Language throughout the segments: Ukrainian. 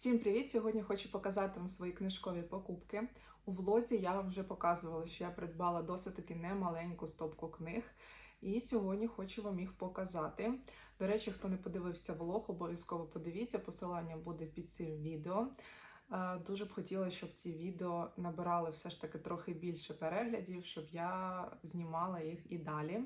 Всім привіт! Сьогодні хочу показати вам свої книжкові покупки. У влозі я вам вже показувала, що я придбала досить таки немаленьку стопку книг. І сьогодні хочу вам їх показати. До речі, хто не подивився влог, обов'язково подивіться, посилання буде під цим відео. Е, Дуже б хотіла, щоб ці відео набирали все ж таки трохи більше переглядів, щоб я знімала їх і далі.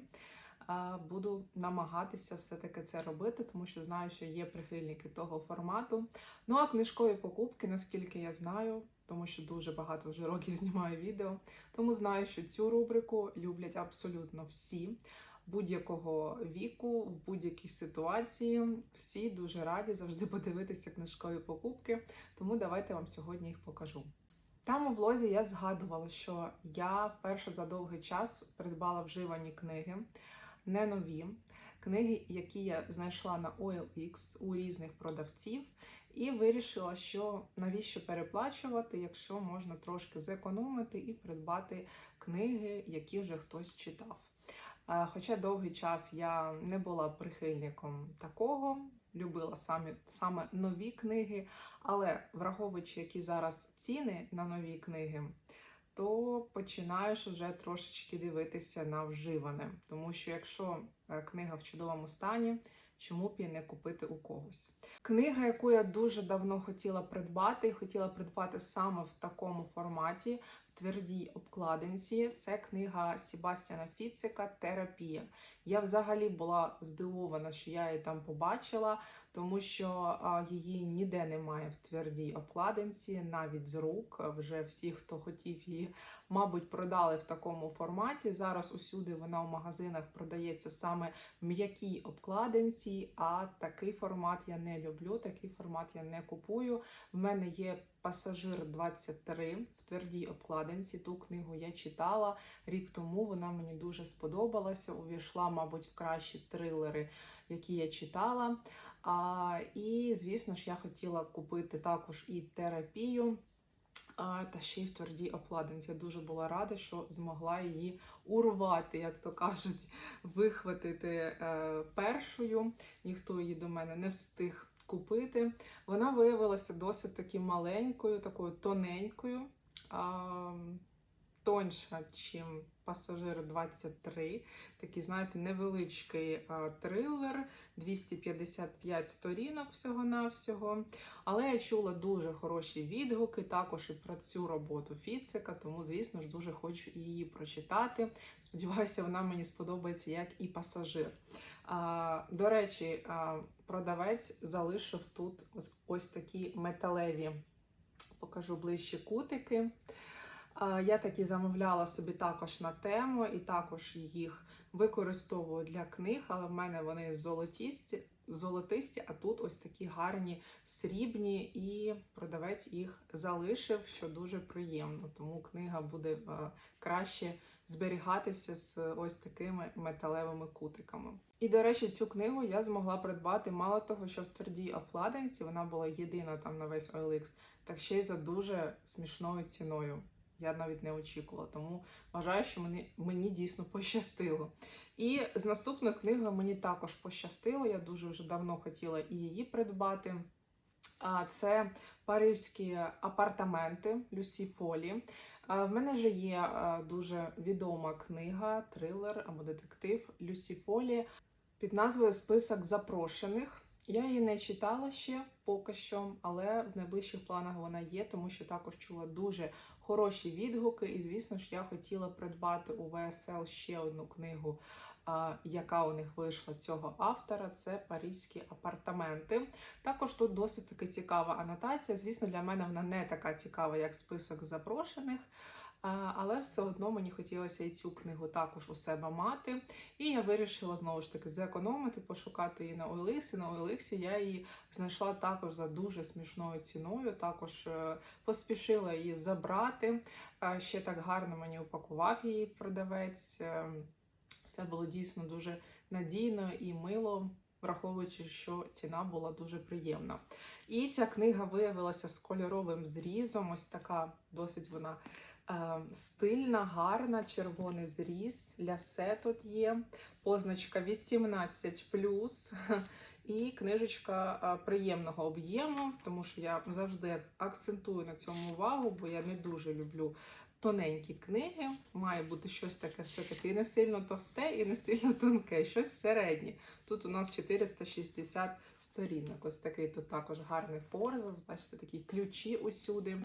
Буду намагатися все-таки це робити, тому що знаю, що є прихильники того формату. Ну а книжкові покупки, наскільки я знаю, тому що дуже багато вже років знімаю відео, тому знаю, що цю рубрику люблять абсолютно всі. Будь-якого віку, в будь-якій ситуації, всі дуже раді завжди подивитися книжкові покупки, тому давайте вам сьогодні їх покажу. Там у влозі я згадувала, що я вперше за довгий час придбала вживані книги, не нові книги, які я знайшла на OLX у різних продавців, і вирішила, що навіщо переплачувати, якщо можна трошки зекономити і придбати книги, які вже хтось читав. Е, Хоча довгий час я не була прихильником такого, любила самі, саме нові книги, але враховуючи, які зараз ціни на нові книги, то починаєш уже трошечки дивитися на вживане. Тому що якщо е, книга в чудовому стані, чому б її не купити у когось? Книга, яку я дуже давно хотіла придбати, і хотіла придбати саме в такому форматі, твердій обкладинці, це книга Себастьяна Фіцика Терапія. Я взагалі була здивована, що я її там побачила, тому що її ніде немає в твердій обкладинці, навіть з рук. Вже всі, хто хотів її, мабуть, продали в такому форматі. Зараз усюди вона в магазинах продається саме в м'якій обкладинці, а такий формат я не люблю, такий формат я не купую. В мене є Пасажир 23 в твердій обкладинці. Ту книгу я читала рік тому. Вона мені дуже сподобалася. Увійшла, мабуть, в кращі трилери, які я читала. А, І, звісно ж, я хотіла купити також і терапію. Та ще й в твердій обкладинці. Я дуже була рада, що змогла її урвати, як то кажуть, вихватити е, першою. Ніхто її до мене не встиг купити. Вона виявилася досить таки маленькою, такою тоненькою, а, тоньша, чим пасажир 23. Такий, знаєте, невеличкий а, трилер, 255 сторінок всього-навсього. Але я чула дуже хороші відгуки також і про цю роботу Фіцика, тому, звісно ж, дуже хочу її прочитати. Сподіваюся, вона мені сподобається як і пасажир. До речі, продавець залишив тут ось такі металеві, покажу ближче кутики. Я такі замовляла собі також на тему, і також їх використовую для книг, але в мене вони золотісті, золотисті, а тут ось такі гарні срібні, і продавець їх залишив, що дуже приємно. Тому книга буде краще зберігатися з ось такими металевими кутиками. І, до речі, цю книгу я змогла придбати мало того, що в твердій обкладинці вона була єдина там на весь OLX, так ще й за дуже смішною ціною. Я навіть не очікувала, тому вважаю, що мені, мені дійсно пощастило. І з наступною книгою мені також пощастило. Я дуже вже давно хотіла і її придбати. А Це паризькі апартаменти Люсі Фолі. В мене вже є дуже відома книга, трилер або детектив Люсі Фолі під назвою Список запрошених. Я її не читала ще поки що, але в найближчих планах вона є, тому що також чула дуже хороші відгуки. І, звісно ж, я хотіла придбати у ВСЛ ще одну книгу, яка у них вийшла цього автора. Це Паризькі апартаменти. Також тут досить таки цікава анотація. Звісно, для мене вона не така цікава, як список запрошених. Але все одно мені хотілося і цю книгу також у себе мати. І я вирішила знову ж таки зекономити, пошукати її на OLX. І на OLX я її знайшла також за дуже смішною ціною. Також е, поспішила її забрати. Ще так гарно мені упакував її продавець. Е, все було дійсно дуже надійно і мило. Враховуючи, що ціна була дуже приємна. І ця книга виявилася з кольоровим зрізом. Ось така досить вона Е, стильна, гарна, червоний зріз. Лясе тут є. Позначка 18. І книжечка приємного об'єму, тому що я завжди акцентую на цьому увагу, бо я не дуже люблю тоненькі книги. Має бути щось таке все-таки не сильно товсте і не сильно тонке, щось середнє. Тут у нас 460 сторінок. Ось такий тут також гарний форзас, бачите, такі ключі усюди.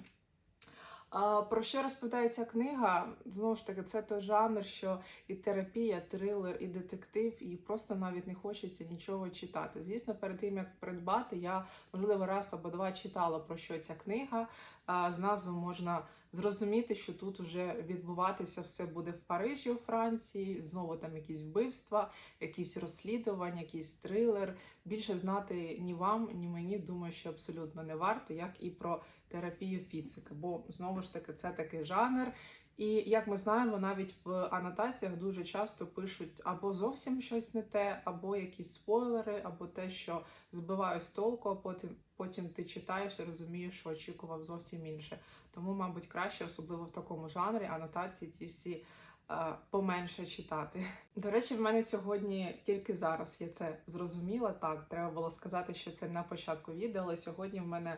А, Про що розповідає ця книга? Знову ж таки, це той жанр, що і терапія, трилер, і детектив, і просто навіть не хочеться нічого читати. Звісно, перед тим як придбати, я можливо раз або два читала про що ця книга. А, З назви можна зрозуміти, що тут вже відбуватися все буде в Парижі у Франції. Знову там якісь вбивства, якісь розслідування, якийсь трилер. Більше знати ні вам, ні мені думаю, що абсолютно не варто, як і про терапію фіцика. Бо знову ж таки це такий жанр. І як ми знаємо, навіть в анотаціях дуже часто пишуть або зовсім щось не те, або якісь спойлери, або те, що збиває з толку, а потім потім ти читаєш і розумієш, що очікував зовсім інше. Тому, мабуть, краще, особливо в такому жанрі, анотації ці всі е, поменше читати. До речі, в мене сьогодні тільки зараз я це зрозуміла. Так, треба було сказати, що це на початку відео, але сьогодні в мене.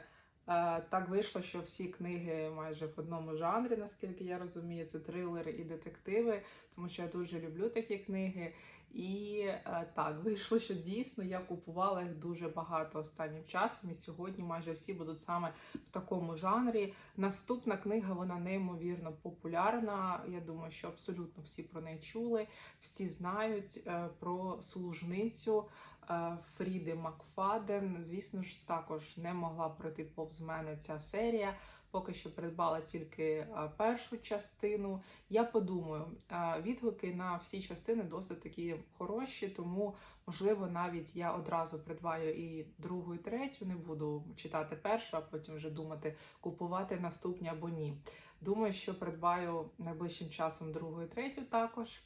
Е, Так вийшло, що всі книги майже в одному жанрі, наскільки я розумію, це трилери і детективи, тому що я дуже люблю такі книги. І е, так вийшло, що дійсно я купувала їх дуже багато останнім часом. І сьогодні майже всі будуть саме в такому жанрі. Наступна книга вона неймовірно популярна. Я думаю, що абсолютно всі про неї чули, всі знають е, про служницю. Е, Фріди Макфаден. Звісно ж, також не могла пройти повз мене ця серія. Поки що придбала тільки е, першу частину. Я подумаю, е, відгуки на всі частини досить такі хороші, тому можливо навіть я одразу придбаю і другу, і третю. Не буду читати першу, а потім вже думати, купувати наступні або ні. Думаю, що придбаю найближчим часом другу і третю також.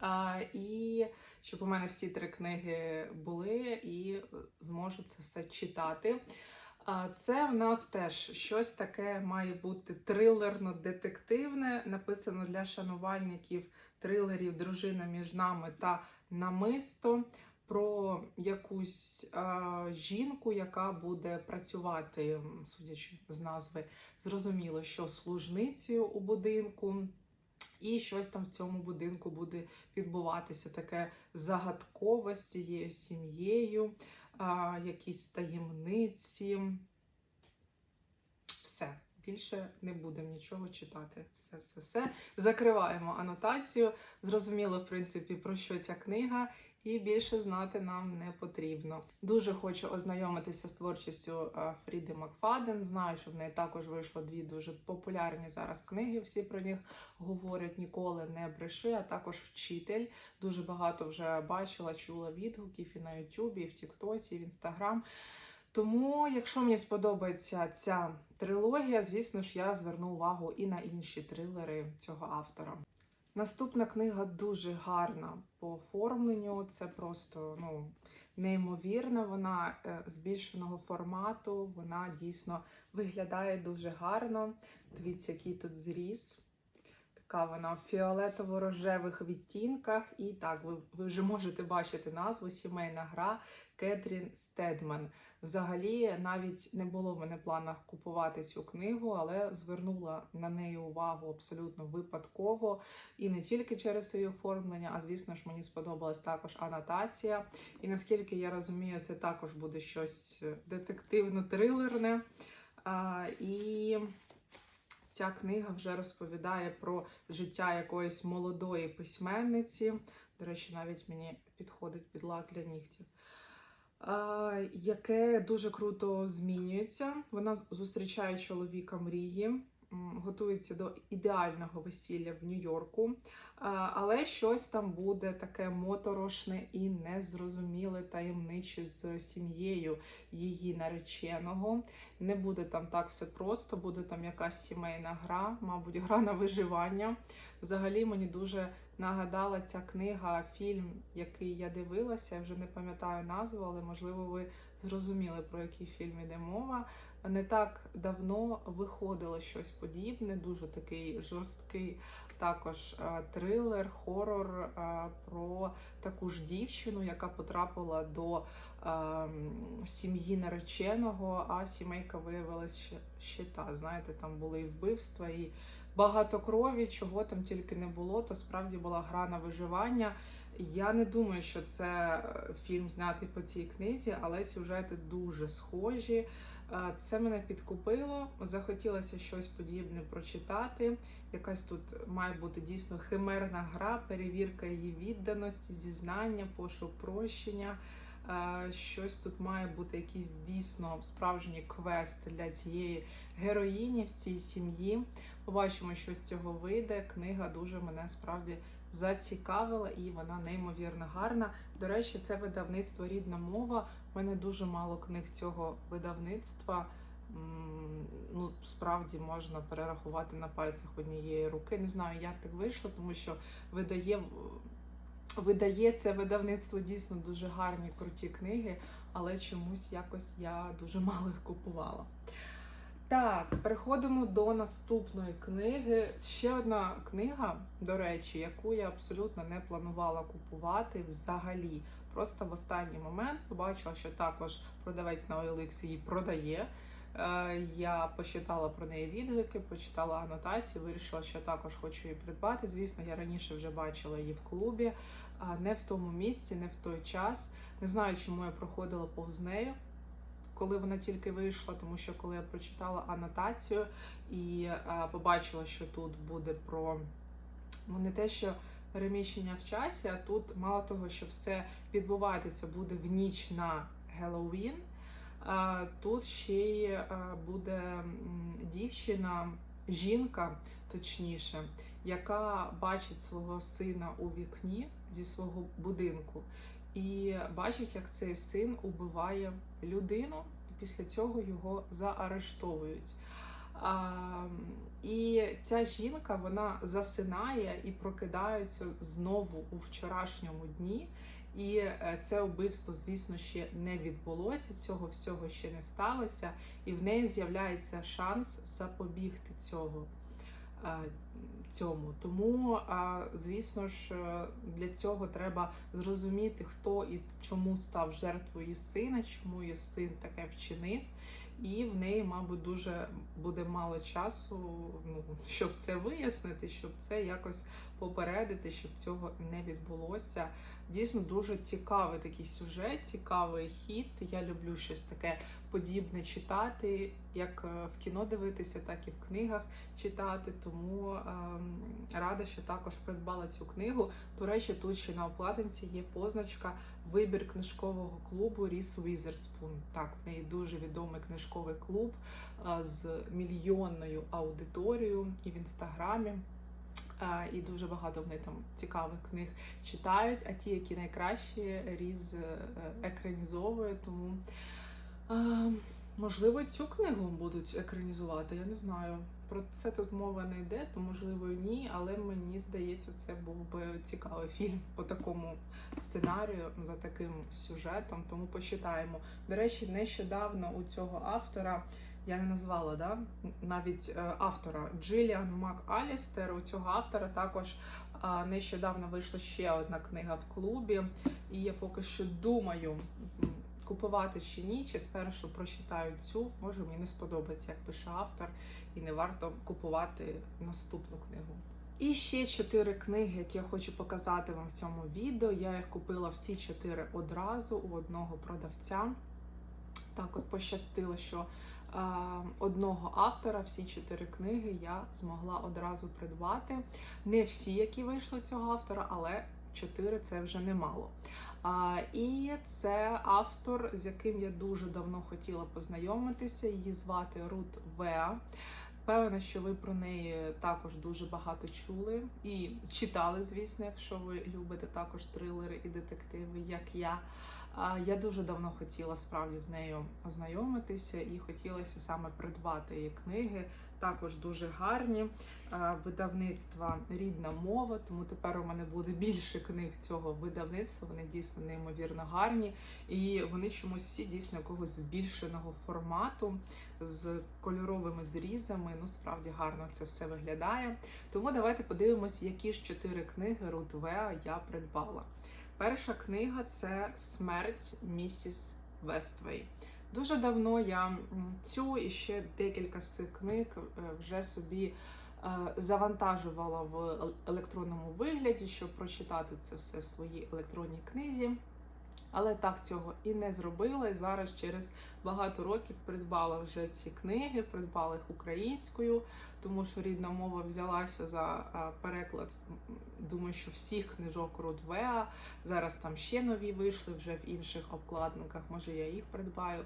А, і щоб у мене всі три книги були, і зможу це все читати. А це в нас теж щось таке має бути трилерно-детективне, написано для шанувальників трилерів Дружина між нами та намисто. Про якусь а, жінку, яка буде працювати, судячи з назви, зрозуміло, що служницею у будинку. І щось там в цьому будинку буде відбуватися таке загадкове з цією сім'єю, якісь таємниці. Все. Більше не будемо нічого читати. Все, все, все. Закриваємо анотацію. Зрозуміло, в принципі, про що ця книга, і більше знати нам не потрібно. Дуже хочу ознайомитися з творчістю е, Фріди Макфаден. Знаю, що в неї також вийшло дві дуже популярні зараз книги. Всі про них говорять ніколи не бреши, а також вчитель. Дуже багато вже бачила, чула відгуків і на Ютубі, і в Тіктоці, і в Інстаграм. Тому, якщо мені сподобається ця трилогія, звісно ж, я зверну увагу і на інші трилери цього автора. Наступна книга дуже гарна по оформленню. Це просто ну, неймовірна. Вона е, збільшеного формату, вона дійсно виглядає дуже гарно. Дивіться, який тут зріз. Така вона в фіолетово-рожевих відтінках. І так, ви, ви вже можете бачити назву Сімейна гра Кетрін Стедман. Взагалі, навіть не було в мене планах купувати цю книгу, але звернула на неї увагу абсолютно випадково. І не тільки через її оформлення, а звісно ж, мені сподобалась також анотація. І наскільки я розумію, це також буде щось детективно-трилерне. А, і ця книга вже розповідає про життя якоїсь молодої письменниці. До речі, навіть мені підходить під лак для нігтів. Яке дуже круто змінюється. Вона зустрічає чоловіка мрії, готується до ідеального весілля в Нью-Йорку, але щось там буде таке моторошне і незрозуміле таємниче з сім'єю її нареченого. Не буде там так все просто, буде там якась сімейна гра, мабуть, гра на виживання. Взагалі мені дуже нагадала ця книга, фільм, який я дивилася, я вже не пам'ятаю назву, але можливо ви зрозуміли, про який фільм іде мова. Не так давно виходило щось подібне, дуже такий жорсткий також е, трилер, хорор е, про таку ж дівчину, яка потрапила до е, сім'ї нареченого, а сімейка виявилась ще, ще та. Знаєте, там були і вбивства, і багато крові, чого там тільки не було. То справді була гра на виживання. Я не думаю, що це е, фільм знятий по цій книзі, але сюжети дуже схожі. Це мене підкупило. Захотілося щось подібне прочитати. Якась тут має бути дійсно химерна гра, перевірка її відданості, зізнання, пошук прощення. Щось тут має бути якийсь дійсно справжній квест для цієї героїні в цій сім'ї. Побачимо, що з цього вийде. Книга дуже мене справді зацікавила і вона неймовірно гарна. До речі, це видавництво рідна мова. У мене дуже мало книг цього видавництва. Ну, справді можна перерахувати на пальцях однієї руки. Не знаю, як так вийшло, тому що видає, це видавництво дійсно дуже гарні, круті книги, але чомусь якось я дуже мало їх купувала. Так, переходимо до наступної книги. Ще одна книга, до речі, яку я абсолютно не планувала купувати взагалі. Просто в останній момент побачила, що також продавець на OLX її продає. Е, Я почитала про неї відгуки, почитала анотацію, вирішила, що також хочу її придбати. Звісно, я раніше вже бачила її в клубі, а не в тому місці, не в той час. Не знаю, чому я проходила повз нею коли вона тільки вийшла, тому що коли я прочитала анотацію і е, побачила, що тут буде про ну не те, що переміщення в часі, а тут мало того, що все відбуватися буде в ніч на Геловін. Тут ще й е, буде дівчина, жінка, точніше, яка бачить свого сина у вікні зі свого будинку і бачить, як цей син убиває людину, після цього його заарештовують. І ця жінка вона засинає і прокидається знову у вчорашньому дні. І е, це вбивство, звісно, ще не відбулося, цього всього ще не сталося, і в неї з'являється шанс запобігти цього е, цьому. Тому, звісно ж, е, для цього треба зрозуміти, хто і чому став жертвою сина, чому її син таке вчинив. І в неї, мабуть, дуже буде мало часу, ну щоб це вияснити, щоб це якось попередити, щоб цього не відбулося. Дійсно дуже цікавий такий сюжет, цікавий хід. Я люблю щось таке подібне читати, як е, в кіно дивитися, так і в книгах читати. Тому ем, рада, що також придбала цю книгу. До речі, тут ще на обкладинці є позначка Вибір книжкового клубу Ріс Візерспун. Так, в неї дуже відомий книжковий клуб е, з мільйонною аудиторією і в інстаграмі. Е, І дуже багато в неї там цікавих книг читають. А ті, які найкращі, різ е, екранізовує. Тому е, можливо цю книгу будуть екранізувати. Я не знаю. Про це тут мова не йде, то можливо ні, але мені здається, це був би цікавий фільм по такому сценарію, за таким сюжетом. Тому почитаємо. До речі, нещодавно у цього автора я не назвала да? навіть е, автора Джиліан Мак Алістер. У цього автора також е, нещодавно вийшла ще одна книга в клубі, і я поки що думаю. Купувати чи ні, чи спершу прочитаю цю, може мені не сподобається, як пише автор, і не варто купувати наступну книгу. І ще чотири книги, які я хочу показати вам в цьому відео. Я їх купила всі чотири одразу у одного продавця. Так, от пощастило, що одного автора всі чотири книги я змогла одразу придбати. Не всі, які вийшли цього автора, але чотири це вже немало. І це автор, з яким я дуже давно хотіла познайомитися. Її звати Рут Веа. Впевнена, що ви про неї також дуже багато чули і читали, звісно, якщо ви любите також трилери і детективи, як я. Я дуже давно хотіла справді з нею ознайомитися і хотілося саме придбати її книги. Також дуже гарні видавництва рідна мова. Тому тепер у мене буде більше книг цього видавництва. Вони дійсно неймовірно гарні, і вони чомусь всі дійсно якогось збільшеного формату з кольоровими зрізами. Ну справді гарно це все виглядає. Тому давайте подивимось, які ж чотири книги Рут я придбала. Перша книга це Смерть місіс Вествей. Дуже давно я цю і ще декілька з цих книг е, вже собі е, завантажувала в електронному вигляді, щоб прочитати це все в своїй електронній книзі. Але так цього і не зробила. І зараз через багато років придбала вже ці книги, придбала їх українською, тому що рідна мова взялася за переклад. Думаю, що всіх книжок Рудвеа. Зараз там ще нові вийшли вже в інших обкладинках. Може, я їх придбаю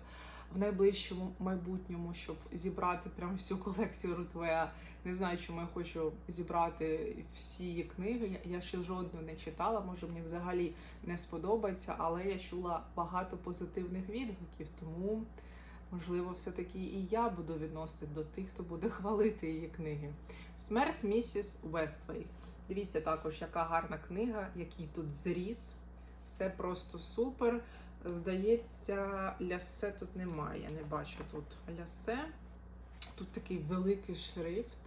в найближчому майбутньому, щоб зібрати прям всю колекцію Рутвеа. Не знаю, чому я хочу зібрати всі книги. Я ще жодну не читала, може мені взагалі не сподобається, але я чула багато позитивних відгуків, тому можливо, все-таки і я буду відносити до тих, хто буде хвалити її книги. Смерть місіс Вествей. Дивіться також, яка гарна книга, який тут зріз. Все просто супер. Здається, лясе тут немає. Не бачу тут лясе. Тут такий великий шрифт.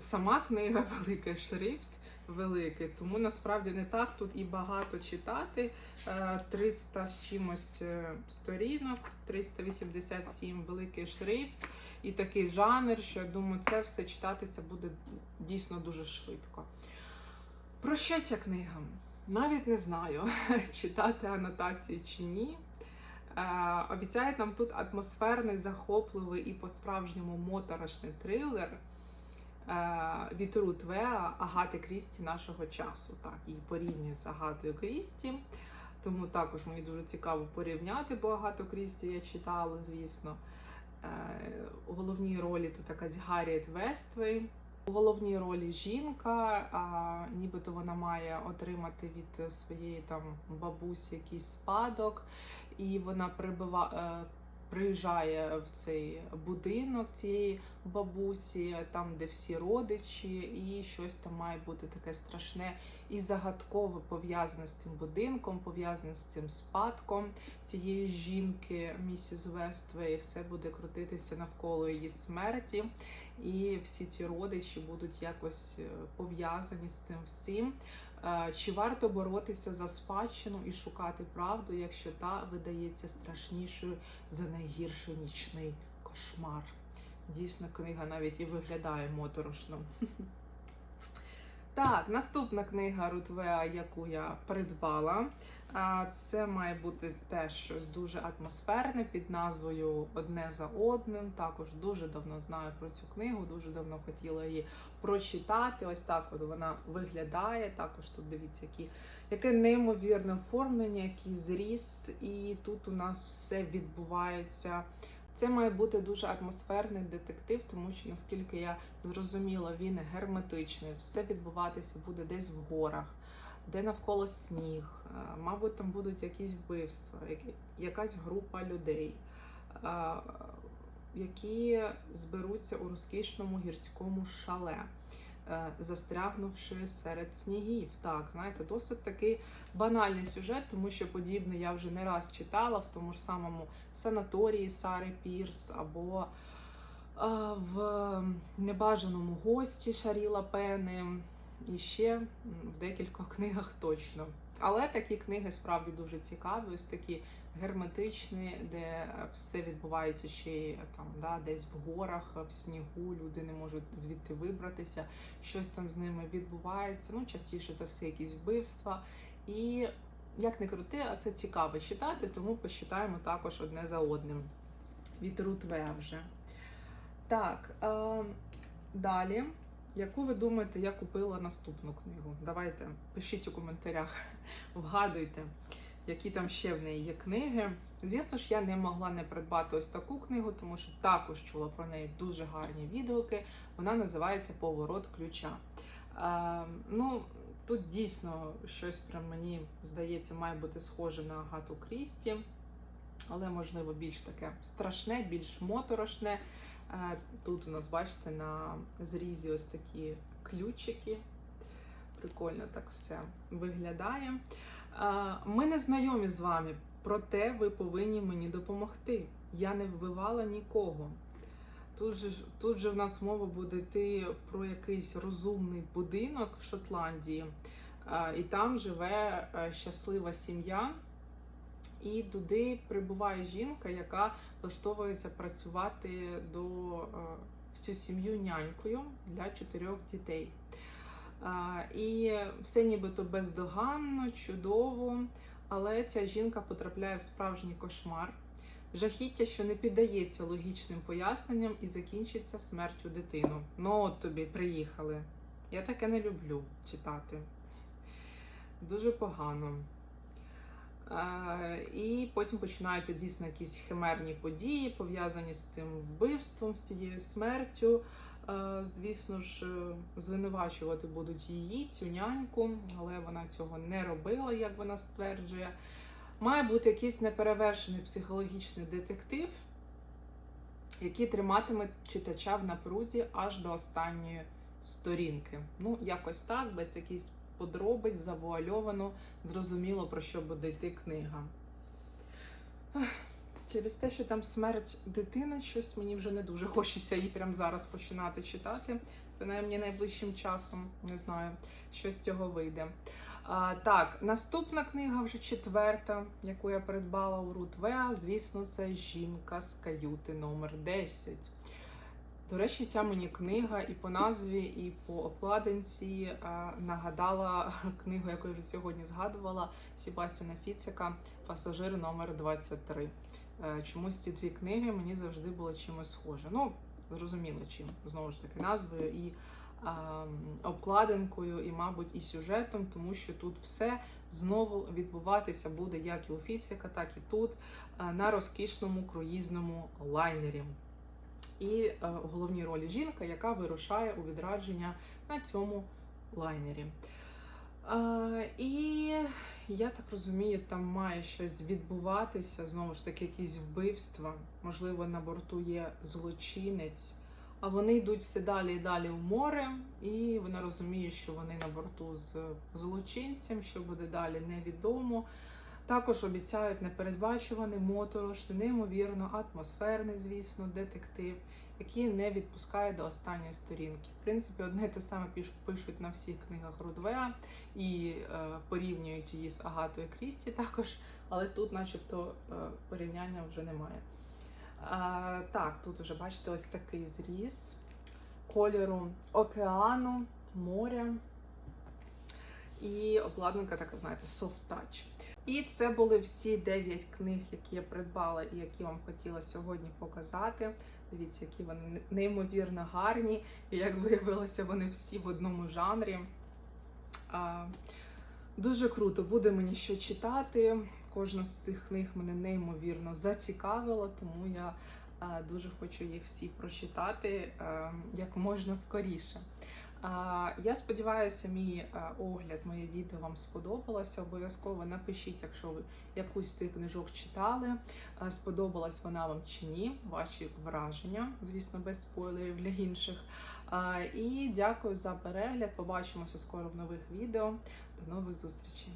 Сама книга великий шрифт великий, тому насправді не так тут і багато читати. Е, 300 з чимось е, сторінок, 387 великий шрифт і такий жанр, що я думаю, це все читатися буде дійсно дуже швидко. Про що ця книга? Навіть не знаю, читати анотацію чи ні. Е, обіцяють нам тут атмосферний, захопливий і по-справжньому моторошний трилер е, від Рут Агати Крісті нашого часу. Так, і порівнює з Агатою Крісті. Тому також мені дуже цікаво порівняти, бо Агату Крісті я читала, звісно. Е, у головній ролі тут якась Гарріет Вествей. У головній ролі жінка, а нібито вона має отримати від своєї там бабусі якийсь спадок, і вона прибива, е, приїжджає в цей будинок цієї бабусі, там, де всі родичі, і щось там має бути таке страшне і загадкове пов'язане з цим будинком, пов'язане з цим спадком цієї жінки, місіс Вествей. Все буде крутитися навколо її смерті. І всі ці родичі будуть якось е, пов'язані з цим всім. Е, Чи варто боротися за спадщину і шукати правду, якщо та видається страшнішою за найгірший нічний кошмар? Дійсно, книга навіть і виглядає моторошно. Так, наступна книга Рутвеа, яку я придбала. Це має бути теж щось дуже атмосферне під назвою Одне за одним. Також дуже давно знаю про цю книгу, дуже давно хотіла її прочитати. Ось так от вона виглядає. Також тут дивіться, які, яке неймовірне оформлення, який зріз, і тут у нас все відбувається. Це має бути дуже атмосферний детектив, тому що наскільки я зрозуміла, він герметичний, все відбуватися буде десь в горах, де навколо сніг. Е, Мабуть, там будуть якісь вбивства, якась група людей, е, які зберуться у розкішному гірському шале, застрягнувши серед снігів. Так, знаєте, досить такий банальний сюжет, тому що подібне я вже не раз читала в тому ж самому санаторії Сари Пірс або в небажаному гості Шаріла Пени, і ще в декількох книгах точно. Але такі книги справді дуже цікаві, ось такі герметичні, де е, все відбувається ще й там, да, десь в горах, в снігу, люди не можуть звідти вибратися, щось там з ними відбувається. Ну, частіше за все, якісь вбивства. І як не крути, а це цікаво читати, тому почитаємо також одне за одним. Від Рут Веа вже. Так, е, далі. Яку ви думаєте, я купила наступну книгу? Давайте пишіть у коментарях, вгадуйте, які там ще в неї є книги. Звісно ж, я не могла не придбати ось таку книгу, тому що також чула про неї дуже гарні відгуки. Вона називається Поворот ключа. Е, ну, Тут дійсно щось прям мені здається, має бути схоже на Агату Крісті, але можливо більш таке страшне, більш моторошне. Е, Тут у нас, бачите, на зрізі ось такі ключики. Прикольно так все виглядає. Ми не знайомі з вами, проте ви повинні мені допомогти. Я не вбивала нікого. Тут же, тут же в нас мова буде йти про якийсь розумний будинок в Шотландії, і там живе е, щаслива сім'я. І туди прибуває жінка, яка влаштовується працювати до, е, в цю сім'ю нянькою для чотирьох дітей. І все нібито бездоганно, чудово, але ця жінка потрапляє в справжній кошмар. Жахіття, що не піддається логічним поясненням і закінчиться смертю дитину. Ну от тобі приїхали. Я таке не люблю читати. Дуже погано. І потім починаються дійсно якісь химерні події, пов'язані з цим вбивством, з цією смертю. Е, Звісно ж, е, звинувачувати будуть її, цю няньку, але вона цього не робила, як вона стверджує. Має бути якийсь неперевершений психологічний детектив, який триматиме читача в напрузі аж до останньої сторінки. Ну, якось так, без якихось подробиць, завуальовано, зрозуміло, про що буде йти книга. Через те, що там смерть дитини, щось мені вже не дуже хочеться її прямо зараз починати читати. Принаймні найближчим часом не знаю, що з цього вийде. А, так, наступна книга вже четверта, яку я придбала у Рут Веа. Звісно, це жінка з каюти номер 10. До речі, ця мені книга і по назві, і по обкладинці а, нагадала книгу, яку я вже сьогодні згадувала Себастіна Фіцика Пасажир номер 23. Е, Чомусь ці дві книги мені завжди були чимось схожі. Ну, зрозуміло чим. Знову ж таки, назвою і а, обкладинкою, і, мабуть, і сюжетом, тому що тут все знову відбуватися буде як і у Фіцика, так і тут, е, на розкішному круїзному лайнері. І е, в головній ролі жінка, яка вирушає у відрадження на цьому лайнері. І я так розумію, там має щось відбуватися, знову ж таки, якісь вбивства. Можливо, на борту є злочинець, а вони йдуть все далі і далі в море, і вона розуміє, що вони на борту з злочинцем, що буде далі, невідомо. Також обіцяють непередбачуваний, моторошний, неймовірно, атмосферний, звісно, детектив, який не відпускає до останньої сторінки. В принципі, одне те саме пишуть на всіх книгах Рудвеа і е, порівнюють її з Агатою Крісті також, але тут, начебто, е, порівняння вже немає. А, так, тут вже бачите ось такий зріз кольору океану, моря. І обкладинка така, знаєте, soft touch. І це були всі 9 книг, які я придбала і які вам хотіла сьогодні показати. Дивіться, які вони неймовірно гарні. І як виявилося, вони всі в одному жанрі. А, дуже круто, буде мені що читати. Кожна з цих книг мене неймовірно зацікавила, тому я а, дуже хочу їх всі прочитати а, як можна скоріше. Я сподіваюся, мій огляд, моє відео вам сподобалося. Обов'язково напишіть, якщо ви якусь з цих книжок читали, сподобалась вона вам чи ні, ваші враження, звісно, без спойлерів для інших. І дякую за перегляд. Побачимося скоро в нових відео. До нових зустрічей!